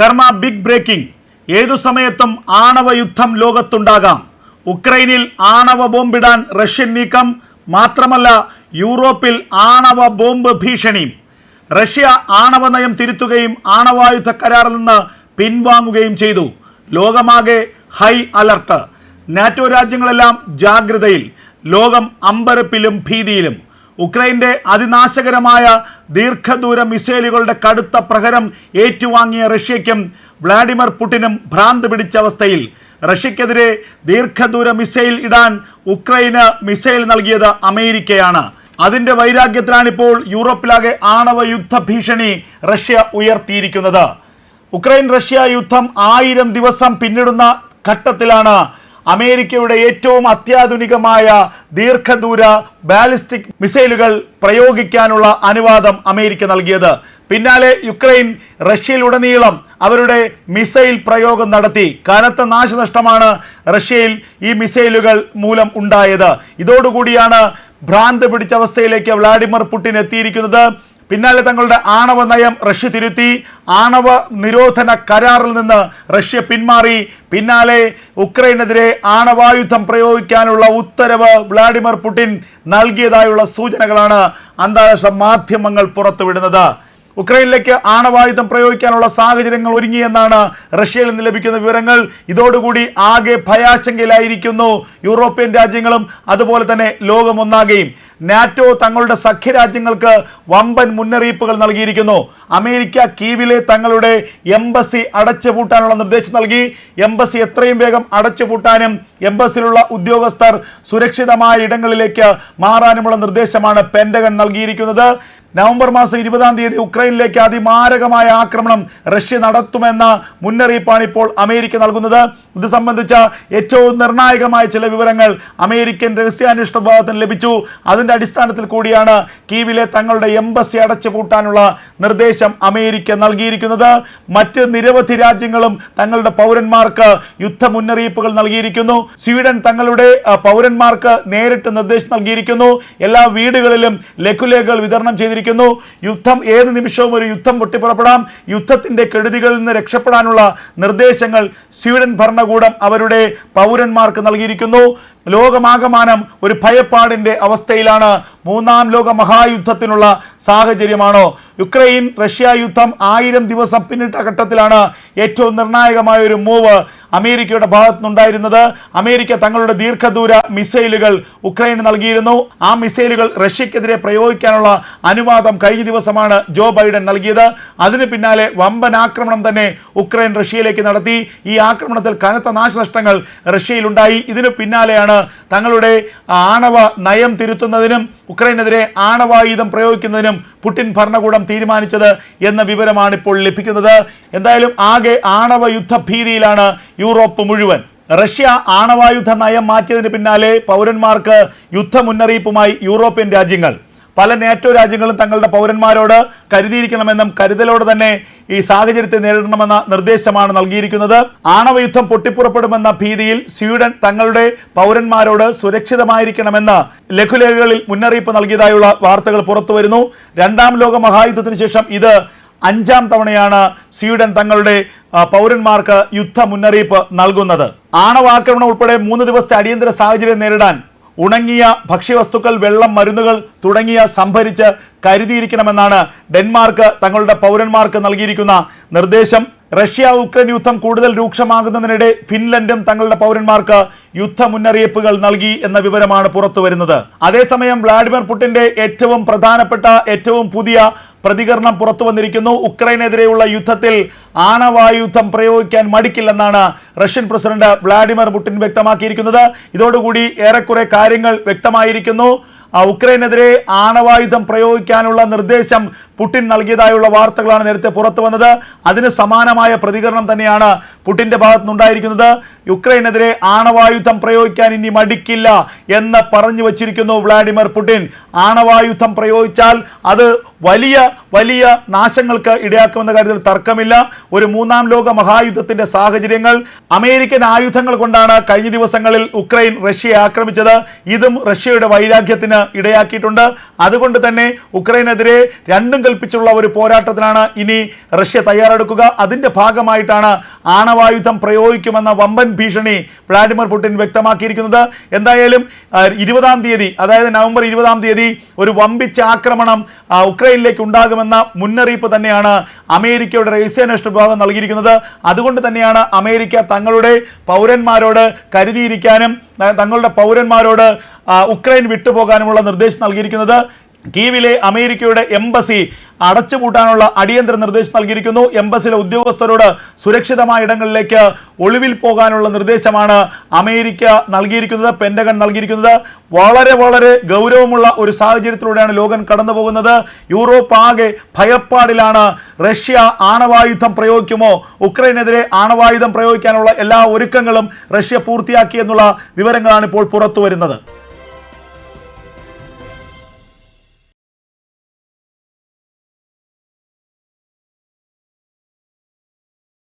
കർമ്മ big breaking. ഏതു സമയത്തും ആണവ യുദ്ധം ലോകത്തുണ്ടാകാം. ഉക്രൈനിൽ ആണവ ബോംബിടാൻ റഷ്യൻ നീക്കം മാത്രമല്ല യൂറോപ്പിൽ ആണവ ബോംബ് ഭീഷണി. റഷ്യ ആണവ നയം തിരുത്തുകയും ആണവായുധ കരാറിൽ നിന്ന് പിൻവാങ്ങുകയും ചെയ്തു. ലോകമാകെ ഹൈ അലർട്ട്. നാറ്റോ രാജ്യങ്ങളെല്ലാം ജാഗ്രതയിൽ. ലോകം അമ്പരപ്പിലും ഭീതിയിലും. ഉക്രൈന്റെ അതിനാശകരമായ ദീർഘദൂര മിസൈലുകളുടെ കടുത്ത പ്രഹരം ഏറ്റുവാങ്ങിയ റഷ്യയ്ക്കും വ്ളാഡിമിർ പുടിനും ഭ്രാന്ത് പിടിച്ച അവസ്ഥയിൽ റഷ്യക്കെതിരെ ദീർഘദൂര മിസൈൽ ഇടാൻ ഉക്രൈന് മിസൈൽ നൽകിയത് അമേരിക്കയാണ്. അതിന്റെ വൈരാഗ്യത്തിലാണിപ്പോൾ യൂറോപ്പിലാകെ ആണവ യുദ്ധ ഭീഷണി റഷ്യ ഉയർത്തിയിരിക്കുന്നത്. ഉക്രൈൻ റഷ്യ യുദ്ധം ആയിരം ദിവസം പിന്നിടുന്ന ഘട്ടത്തിലാണ് അമേരിക്കയുടെ ഏറ്റവും അത്യാധുനികമായ ദീർഘദൂര ബാലിസ്റ്റിക് മിസൈലുകൾ പ്രയോഗിക്കാനുള്ള അനുവാദം അമേരിക്ക നൽകിയത്. പിന്നാലെ യുക്രൈൻ റഷ്യയിലുടനീളം അവരുടെ മിസൈൽ പ്രയോഗം നടത്തി. കനത്ത നാശനഷ്ടമാണ് റഷ്യയിൽ ഈ മിസൈലുകൾ മൂലം ഉണ്ടായത്. ഇതോടുകൂടിയാണ് ഭ്രാന്ത് പിടിച്ച അവസ്ഥയിലേക്ക് വ്ളാഡിമിർ പുടിൻ എത്തിയിരിക്കുന്നത്. പിന്നാലെ തങ്ങളുടെ ആണവ നയം റഷ്യ തിരുത്തി ആണവ നിരോധന കരാറിൽ നിന്ന് റഷ്യ പിന്മാറി. പിന്നാലെ ഉക്രൈനെതിരെ ആണവായുധം പ്രയോഗിക്കാനുള്ള ഉത്തരവ് വ്ളാഡിമിർ പുടിൻ നൽകിയതായുള്ള സൂചനകളാണ് അന്താരാഷ്ട്ര മാധ്യമങ്ങൾ പുറത്തുവിടുന്നത്. ഉക്രൈനിലേക്ക് ആണവായുധം പ്രയോഗിക്കാനുള്ള സാഹചര്യങ്ങൾ ഒരുങ്ങിയെന്നാണ് റഷ്യയിൽ നിന്ന് ലഭിക്കുന്ന വിവരങ്ങൾ. ഇതോടുകൂടി ആകെ ഭയാശങ്കയിലായിരിക്കുന്നു യൂറോപ്യൻ രാജ്യങ്ങളും അതുപോലെ തന്നെ ലോകമൊന്നാകെയും. നാറ്റോ തങ്ങളുടെ സഖ്യരാജ്യങ്ങൾക്ക് വമ്പൻ മുന്നറിയിപ്പുകൾ നൽകിയിരിക്കുന്നു. അമേരിക്ക കീവിലെ തങ്ങളുടെ എംബസി അടച്ചുപൂട്ടാനുള്ള നിർദ്ദേശം നൽകി. എംബസി എത്രയും വേഗം അടച്ചുപൂട്ടാനും എംബസിലുള്ള ഉദ്യോഗസ്ഥർ സുരക്ഷിതമായ ഇടങ്ങളിലേക്ക് മാറാനുമുള്ള നിർദ്ദേശമാണ് പെൻഡഗൺ നൽകിയിരിക്കുന്നത്. നവംബർ മാസം ഇരുപതാം തീയതി ഉക്രൈനിലേക്ക് അതിമാരകമായ ആക്രമണം റഷ്യ നടത്തുമെന്ന മുന്നറിയിപ്പാണ് ഇപ്പോൾ അമേരിക്ക നൽകുന്നത്. ഇത് സംബന്ധിച്ച ഏറ്റവും നിർണായകമായ ചില വിവരങ്ങൾ അമേരിക്കൻ രഹസ്യാന്വേഷണ വിഭാഗത്തിന് ലഭിച്ചു. അതിന്റെ അടിസ്ഥാനത്തിൽ കൂടിയാണ് കീവിലെ തങ്ങളുടെ എംബസി അടച്ചു പൂട്ടാനുള്ള നിർദ്ദേശം അമേരിക്ക നൽകിയിരിക്കുന്നത്. മറ്റ് നിരവധി രാജ്യങ്ങളും തങ്ങളുടെ പൗരന്മാർക്ക് യുദ്ധ മുന്നറിയിപ്പുകൾ നൽകിയിരിക്കുന്നു. സ്വീഡൻ തങ്ങളുടെ പൗരന്മാർക്ക് നേരിട്ട് നിർദ്ദേശം നൽകിയിരിക്കുന്നു. എല്ലാ വീടുകളിലും ലഘുലേഖകൾ വിതരണം ചെയ്തിരിക്കുന്നു. യുദ്ധം ഏത് നിമിഷവും ഒരു യുദ്ധം പൊട്ടിപ്പുറപ്പെടാം. യുദ്ധത്തിന്റെ കെടുതികളിൽ നിന്ന് രക്ഷപ്പെടാനുള്ള നിർദ്ദേശങ്ങൾ സ്വീഡൻ ഭരണകൂടം അവരുടെ പൗരന്മാർക്ക് നൽകിയിരിക്കുന്നു. ലോകമാകമാനം ഒരു ഭയപ്പാടിന്റെ അവസ്ഥയിലാണ് മൂന്നാം ലോക മഹായുദ്ധത്തിനുള്ള സാഹചര്യമാണോ? യുക്രൈൻ റഷ്യ യുദ്ധം ആയിരം ദിവസം പിന്നിട്ട ഘട്ടത്തിലാണ് ഏറ്റവും നിർണായകമായ ഒരു മൂവ് അമേരിക്കയുടെ ഭാഗത്തുനിന്നുണ്ടായിരുന്നത്. അമേരിക്ക തങ്ങളുടെ ദീർഘദൂര മിസൈലുകൾ ഉക്രൈന് നൽകിയിരുന്നു. ആ മിസൈലുകൾ റഷ്യക്കെതിരെ പ്രയോഗിക്കാനുള്ള അനുവാദം കഴിഞ്ഞ ദിവസമാണ് ജോ ബൈഡൻ നൽകിയത്. അതിന് പിന്നാലെ വമ്പൻ ആക്രമണം തന്നെ ഉക്രൈൻ റഷ്യയിലേക്ക് നടത്തി. ഈ ആക്രമണത്തിൽ കനത്ത നാശനഷ്ടങ്ങൾ റഷ്യയിലുണ്ടായി. ഇതിനു പിന്നാലെയാണ് തങ്ങളുടെ ആണവ നയം തിരുത്തുന്നതിനും ഉക്രൈനെതിരെ ആണവായുധം പ്രയോഗിക്കുന്നതിനും പുടിൻ ഭരണകൂടം തീരുമാനിച്ചത് എന്ന വിവരമാണ് ഇപ്പോൾ ലഭിക്കുന്നത്. എന്തായാലും ആകെ ആണവ യുദ്ധഭീതിയിലാണ് യൂറോപ്പ് മുഴുവൻ. റഷ്യ ആണവായുധ നയം മാറ്റിയതിന് പിന്നാലെ പൗരന്മാർക്ക് യുദ്ധ മുന്നറിയിപ്പുമായി യൂറോപ്യൻ രാജ്യങ്ങൾ. പല നാറ്റോ രാജ്യങ്ങളും തങ്ങളുടെ പൗരന്മാരോട് കരുതിയിരിക്കണമെന്നും കരുതലോടെ തന്നെ ഈ സാഹചര്യത്തെ നേരിടണമെന്ന നിർദ്ദേശമാണ് നൽകിയിരിക്കുന്നത്. ആണവയുദ്ധം പൊട്ടിപ്പുറപ്പെടുമെന്ന ഭീതിയിൽ സ്വീഡൻ തങ്ങളുടെ പൗരന്മാരോട് സുരക്ഷിതമായിരിക്കണമെന്ന് ലഘുലേഖകളിൽ മുന്നറിയിപ്പ് നൽകിയതായുള്ള വാർത്തകൾ പുറത്തുവരുന്നു. രണ്ടാം ലോക മഹായുദ്ധത്തിന് ശേഷം ഇത് അഞ്ചാം തവണയാണ് സ്വീഡൻ തങ്ങളുടെ പൗരന്മാർക്ക് യുദ്ധ മുന്നറിയിപ്പ് നൽകുന്നത്. ആണവാക്രമണം ഉൾപ്പെടെ മൂന്ന് ദിവസത്തെ അടിയന്തര സാഹചര്യം നേരിടാൻ ഉണങ്ങിയ ഭക്ഷ്യവസ്തുക്കൾ വെള്ളം മരുന്നുകൾ തുടങ്ങിയ സംഭരിച്ച് കരുതിയിരിക്കണമെന്നാണ് ഡെൻമാർക്ക് തങ്ങളുടെ പൗരന്മാർക്ക് നൽകിയിരിക്കുന്ന നിർദ്ദേശം. റഷ്യ ഉക്രൈൻ യുദ്ധം കൂടുതൽ രൂക്ഷമാകുന്നതിനിടെ ഫിൻലൻഡും തങ്ങളുടെ പൗരന്മാർക്ക് യുദ്ധ മുന്നറിയിപ്പുകൾ നൽകി എന്ന വിവരമാണ് പുറത്തു വരുന്നത് അതേസമയം വ്ളാഡിമിർ പുടിന്റെ ഏറ്റവും പ്രധാനപ്പെട്ട ഏറ്റവും പുതിയ പ്രതികരണം പുറത്തു വന്നിരിക്കുന്നു. ഉക്രൈനെതിരെയുള്ള യുദ്ധത്തിൽ ആണവായുധം പ്രയോഗിക്കാൻ മടിക്കില്ലെന്നാണ് റഷ്യൻ പ്രസിഡന്റ് വ്ളാഡിമിർ പുടിൻ വ്യക്തമാക്കിയിരിക്കുന്നത്. ഇതോടുകൂടി ഏറെക്കുറെ കാര്യങ്ങൾ വ്യക്തമായിരിക്കുന്നു. ഉക്രൈനെതിരെ ആണവായുധം പ്രയോഗിക്കാനുള്ള നിർദ്ദേശം പുടിൻ നൽകിയതായുള്ള വാർത്തകളാണ് നേരത്തെ പുറത്തു വന്നത്. അതിന് സമാനമായ പ്രതികരണം തന്നെയാണ് പുടിന്റെ ഭാഗത്തുനിന്നുണ്ടായിരിക്കുന്നത്. യുക്രൈനെതിരെ ആണവായുധം പ്രയോഗിക്കാൻ ഇനി മടിക്കില്ല എന്ന് പറഞ്ഞു വച്ചിരിക്കുന്നു വ്ളാഡിമിർ പുടിൻ. ആണവായുധം പ്രയോഗിച്ചാൽ അത് വലിയ വലിയ നാശങ്ങൾക്ക് ഇടയാക്കുമെന്ന കാര്യത്തിൽ തർക്കമില്ല. ഒരു മൂന്നാം ലോക മഹായുദ്ധത്തിന്റെ സാഹചര്യങ്ങൾ അമേരിക്കൻ ആയുധങ്ങൾ കൊണ്ടാണ് കഴിഞ്ഞ ദിവസങ്ങളിൽ ഉക്രൈൻ റഷ്യയെ ആക്രമിച്ചത്. ഇതും റഷ്യയുടെ വൈരാഗ്യത്തിന് ഇടയാക്കിയിട്ടുണ്ട്. അതുകൊണ്ട് തന്നെ ഉക്രൈനെതിരെ രണ്ടും കൽപ്പിച്ചുള്ള ഒരു പോരാട്ടത്തിനാണ് ഇനി റഷ്യ തയ്യാറെടുക്കുക. അതിന്റെ ഭാഗമായിട്ടാണ് ആണവായുധം പ്രയോഗിക്കുമെന്ന വമ്പൻ ഭീഷണി വ്ളാഡിമിർ പുടിൻ വ്യക്തമാക്കിയിരിക്കുന്നത്. എന്തായാലും ഇരുപതാം തീയതി അതായത് നവംബർ ഇരുപതാം തീയതി ഒരു വമ്പിച്ച ആക്രമണം ഉക്രൈനിലേക്ക് ഉണ്ടാകുമെന്ന മുന്നറിയിപ്പ് തന്നെയാണ് അമേരിക്കയുടെ രഹസ്യാന്വേഷണ വിഭാഗം നൽകിയിരിക്കുന്നത്. അതുകൊണ്ട് തന്നെയാണ് അമേരിക്ക തങ്ങളുടെ പൗരന്മാരോട് കരുതിയിരിക്കാനും തങ്ങളുടെ പൗരന്മാരോട് ഉക്രൈൻ വിട്ടുപോകാനുമുള്ള നിർദ്ദേശം നൽകിയിരിക്കുന്നത്. കീവിലെ അമേരിക്കയുടെ എംബസി അടച്ചുപൂട്ടാനുള്ള അടിയന്തര നിർദ്ദേശം നൽകിയിരിക്കുന്നു. എംബസിലെ ഉദ്യോഗസ്ഥരോട് സുരക്ഷിതമായ ഇടങ്ങളിലേക്ക് ഒളിവിൽ പോകാനുള്ള നിർദ്ദേശമാണ് അമേരിക്ക നൽകിയിരിക്കുന്നത് പെൻഡഗൺ നൽകിയിരിക്കുന്നത്. വളരെ വളരെ ഗൗരവമുള്ള ഒരു സാഹചര്യത്തിലൂടെയാണ് ലോകം കടന്നു പോകുന്നത് യൂറോപ്പ് ആകെ ഭയപ്പാടിലാണ്. റഷ്യ ആണവായുധം പ്രയോഗിക്കുമോ? ഉക്രൈനെതിരെ ആണവായുധം പ്രയോഗിക്കാനുള്ള എല്ലാ ഒരുക്കങ്ങളും റഷ്യ പൂർത്തിയാക്കി എന്നുള്ള വിവരങ്ങളാണ് ഇപ്പോൾ പുറത്തു വരുന്നത്